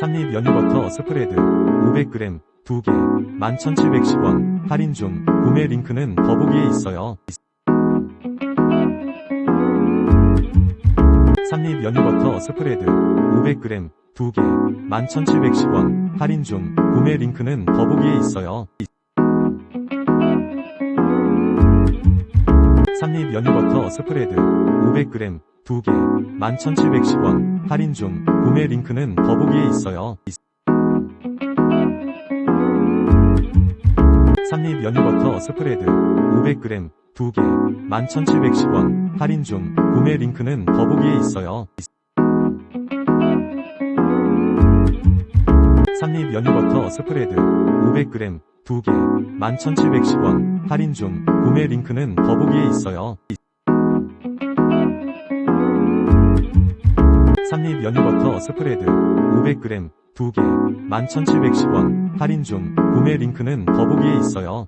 삼립 연유버터 스프레드 500g 2개 11,710원 할인 중 구매 링크는 더보기에 있어요. 삼립 연유버터 스프레드 500g 2개 11,710원 할인 중 구매 링크는 더보기에 있어요. 삼립 연유버터 스프레드 500g 2개 11,710원 할인 중 구매 링크는 더보기에 있어요. 삼립 연유버터 스프레드 500g 2개 11,710원 할인 중 구매 링크는 더보기에 있어요. 삼립 연유버터 스프레드 500g 2개 11,710원 할인 중 구매 링크는 더보기에 있어요. 삼립 연유버터 스프레드 500g 2개 11,710원 할인 중 구매 링크는 더보기에 있어요.